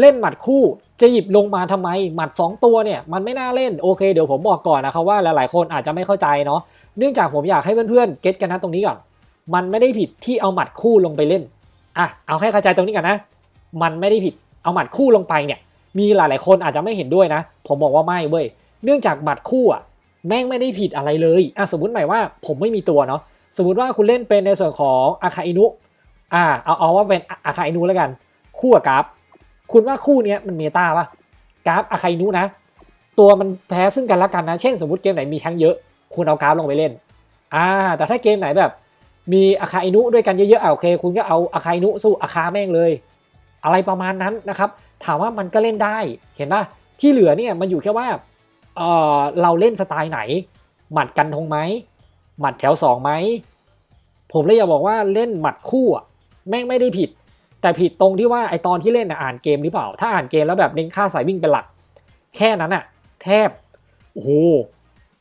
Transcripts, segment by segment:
เล่นหมัดคู่จะหยิบลงมาทำไม หมัด 2 ตัวเนี่ยมันไม่น่าเล่นโอเคเดี๋ยวผมบอกก่อนนะครับว่าหลายๆคนอาจจะไม่เข้าใจเนาะเนื่องจากผมอยากให้เพื่อนๆเก็ตกันนะตรงนี้ก่อนมันไม่ได้ผิดที่เอาหมัดคู่ลงไปเล่นอะเอาให้เข้าใจตรงนี้ก่อนนะ มันไม่ได้ผิดเอาหมัดคู่ลงไปเนี่ย มีหลายๆคนอาจจะไม่เห็นด้วยนะ ผมบอกว่าไม่เว้ยเนื่องจากหมัดคู่อะแม่งไม่ได้ผิดอะไรเลยอะสมมติหมายว่าผมไม่มีตัวเนาะสมมติว่าคุณเล่นเป็นในส่วนของอาคาอินุอ่าเอาเอาว่าเป็นอาคาอินุแล้วกัน คู่กับกราฟ คุณว่าคู่นี้มันเมตาปะกราฟอาคาอินุนะ ตัวมันแพ้ซึ่งกันและกันนะ เช่นสมมติเกมไหนมีช้างเยอะ คุณเอากราฟลงไปเล่น อ่า แต่ถ้าเกมไหนแบบ มีอาคาอินุด้วยกันเยอะๆอะโอเค คุณก็เอาอาคาอินุสู้อาคาแม่งเลย อะไรประมาณนั้นนะครับ ถามว่ามันก็เล่นได้ เห็นปะที่เหลือเนี่ยมันอยู่แค่ว่า เออเราเล่นสไตล์ไหน หมัดกันทงไหม หมัดแถวสองไหม ผมเลยอยากบอกว่าเล่นหมัดคู่อะแม่งไม่ได้ผิด แต่ผิดตรงที่ว่าไอตอนที่เล่นน่ะอ่านเกมหรือเปล่า ถ้าอ่านเกมแล้วแบบเน้นค่าสายวิ่งเป็นหลัก แค่นั้นอะแทบโอ้โห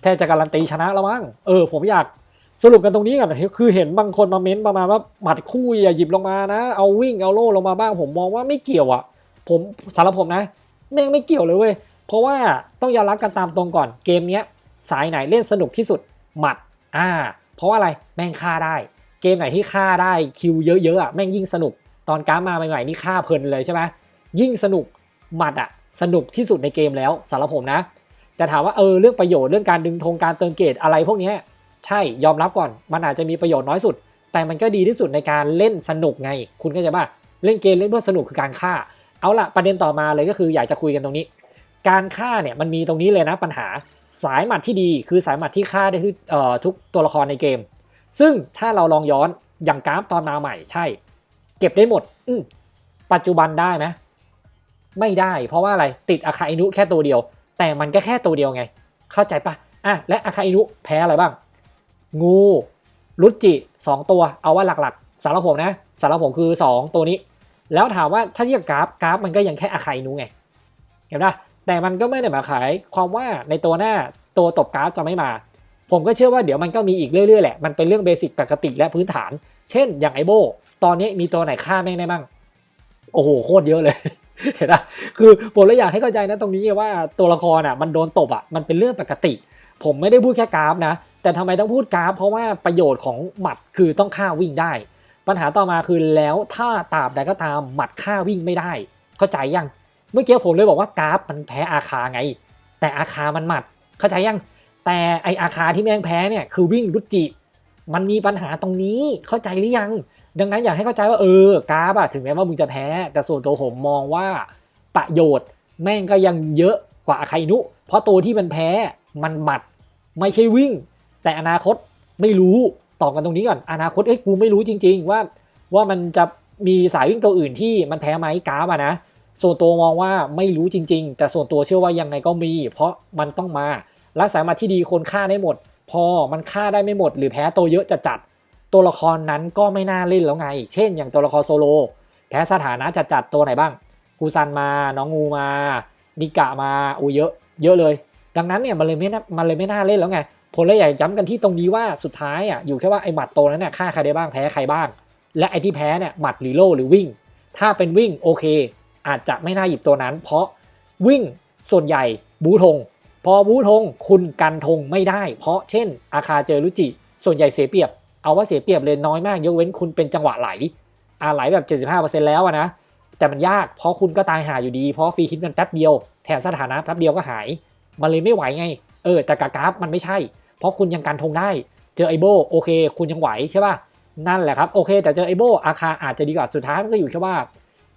แทบจะการันตีชนะแล้วมั้งเออ ผมอยากสรุปกันตรงนี้ก่อนคือเห็นบางคนมาเม้นประมาณว่าหมัดคู่อย่าหยิบลงมานะ เอาวิ่งเอาโล่ลงมาบ้าง ผมมองว่าไม่เกี่ยวอะผมสารผมนะแม่งไม่เกี่ยวเลยเว้ยเพราะว่าต้องยอมรับกันตามตรงก่อนเกมเนี้ยสายไหนเล่นสนุกที่สุดหมัดอ่า เพราะว่าอะไรแม่งฆ่าได้ เกมไหนที่ฆ่าได้คิวเยอะๆอะแม่งยิ่งสนุก ตอนการ์ดมาใหม่ๆนี่ฆ่าเพลินเลยใช่ไหมยิ่งสนุกหมัดอะสนุกที่สุดในเกมแล้วสำหรับผมนะ แต่ถามว่าเออเรื่องประโยชน์เรื่องการดึงธงการเติมเกรดอะไรพวกนี้ใช่ยอมรับก่อน มันอาจจะมีประโยชน์น้อยสุด แต่มันก็ดีที่สุดในการเล่นสนุกไง คุณก็จะว่าเล่นเกมเล่นเพื่อสนุกคือการฆ่า เอาละประเด็นต่อมาเลยก็คืออยากจะคุยกันตรงนี้ การฆ่าเนี่ยมันมีตรงนี้เลยนะปัญหาสายหมัดที่ดีคือสายหมัดที่ฆ่าได้ทุกเอ่อทุกตัวละครในเกม ซึ่งถ้าเราลองย้อนอย่างกราฟตอนมาใหม่ใช่ เก็บได้หมด อืมปัจจุบันได้ไหมไม่ได้ เพราะว่าอะไรติดอาคาอินุแค่ตัวเดียว แต่มันก็แค่ตัวเดียวไง เข้าใจปะอะและอาคาอินุแพ้อะไรบ้าง งูรุจิสองตัวเอาว่าหลักๆสารบผมนะสารบผมคือสองตัวนี้ แล้วถามว่าถ้าเทียบกราฟกราฟมันก็ยังแค่อาคาอินุไงเห็นปะแต่มันก็ไม่ได้หมายขายความว่าในตัวหน้าตัวตบกราฟจะไม่มา ผมก็เชื่อว่าเดี๋ยวมันก็มีอีกเรื่อยๆแหละมันเป็นเรื่องเบสิกปกติและพื้นฐาน เช่นอย่างไอโบ ตอนนี้มีตัวไหนฆ่าแม่งได้บ้างโอ้โหโคตรเยอะเลยเห็นปะคือผมเลยอยากให้เข้าใจนะตรงนี้ว่าตัวละครอะมันโดนตบอะมันเป็นเรื่องปกติ ผมไม่ได้พูดแค่กราฟนะ แต่ทำไมต้องพูดกราฟ เพราะว่าประโยชน์ของหมัดคือต้องฆ่าวิ่งได้ ปัญหาต่อมาคือแล้วถ้าตราบใดก็ตามหมัดฆ่าวิ่งไม่ได้ เข้าใจยัง เมื่อกี้ผมเลยบอกว่ากราฟมันแพ้อาคาไง แต่อาคามันหมัด เข้าใจยัง แต่ไออาคาที่แม่งแพ้เนี่ยคือวิ่งรุจิ มันมีปัญหาตรงนี้เข้าใจหรือยัง ดังนั้นอยากให้เข้าใจว่าเออกราฟอะถึงแม้ว่ามึงจะแพ้ แต่ส่วนตัวผมมองว่าประโยชน์แม่งก็ยังเยอะกว่าอาคาอินุ เพราะตัวที่มันแพ้มันหมัดไม่ใช่วิ่ง แต่อนาคตไม่รู้ต่อกันตรงนี้ก่อนอนาคตเอ้ยกูไม่รู้จริง ๆ ว่าว่ามันจะมีสายวิ่งตัวอื่นที่มันแพ้ไหมกราฟอะนะส่วนตัวมองว่าไม่รู้จริง ๆ แต่ส่วนตัวเชื่อว่ายังไงก็มี เพราะมันต้องมาและสายมาที่ดีคนฆ่าได้หมด พอมันฆ่าได้ไม่หมด หรือแพ้ตัวเยอะจะจัด ตัวละครนั้นก็ไม่น่าเล่นแล้วไง เช่น อย่างตัวละครโซโลแพ้สถานะจะจัดตัวไหนบ้างกูซันมา น้องงูมานิกะมาอูเยอะ เยอะเลย ดังนั้นเนี่ยมันเลยไม่น่ามันเลยไม่น่าเล่นแล้วไงผมเลยอยากย้ำกันที่ตรงนี้ว่าสุดท้ายอะอยู่แค่ว่าไอ้หมัดโตนั้นเนี่ยฆ่าใครได้บ้างแพ้ใครบ้าง และไอ้ที่แพ้เนี่ยหมัดหรือโล่หรือวิ่ง ถ้าเป็นวิ่งโอเค อาจจะไม่น่าหยิบตัวนั้น เพราะวิ่งส่วนใหญ่บูธงพอบูธงคุณกันธงไม่ได้ เพราะเช่นอาคาเจอรุจิ ส่วนใหญ่เสียเปรียบ เอาว่าเสียเปรียบเลยน้อยมาก ยกเว้นคุณเป็นจังหวะไหลอ่าไหลแบบ 75%แล้วอะนะ แต่มันยากเพราะคุณก็ตายหาอยู่ดี เพราะฟรีคิดมันแป๊บเดียว แทนสถานะแป๊บเดียวก็หาย มันเลยไม่ไหวไง เออ แต่กากราฟมันไม่ใช่ เพราะคุณยังกันธงได้ เจอไอโบโอเค คุณยังไหวใช่ป่ะ นั่นแหละครับ โอเค แต่เจอไอโบอาคาอาจจะดีกว่า สุดท้ายมันก็อยู่แค่ว่า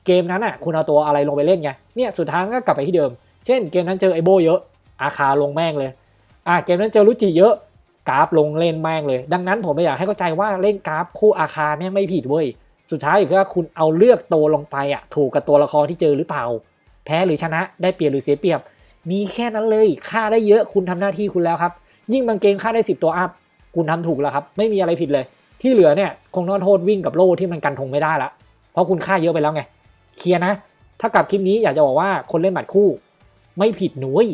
เกมนั้นอะ คุณเอาตัวอะไรลงไปเล่นไง เนี่ย สุดท้ายก็กลับไปที่เดิม เช่น เกมนั้นเจอไอโบเยอะ อาคาลงแม่งเลย อะ เกมนั้นเจอรุจิเยอะ กราฟลงเล่นแม่งเลย ดังนั้นผมไม่อยากให้เข้าใจว่าเล่นกราฟคู่อาคาเนี่ยไม่ผิดเว้ย สุดท้ายอยู่แค่ว่าคุณเอาเลือกตัวลงไปอะถูกกับตัวละครที่เจอหรือเปล่า แพ้หรือชนะได้เปรียบหรือเสียเปรียบ มีแค่นั้นเลยค่าได้เยอะคุณทำหน้าที่คุณแล้วครับ ยิ่งบางเกมค่าได้ 10 ตัวอัพคุณทำถูกแล้วครับ ไม่มีอะไรผิดเลย ที่เหลือเนี่ยคงต้องโทษวิ่งกับโล่ที่มันกันธงไม่ได้ละเพราะคุณค่าเยอะไปแล้วไงเคลียร์นะ ถ้ากับคลิปนี้อยากจะบอกว่าคนเล่นหมัดคู่ ไม่ผิดหนุย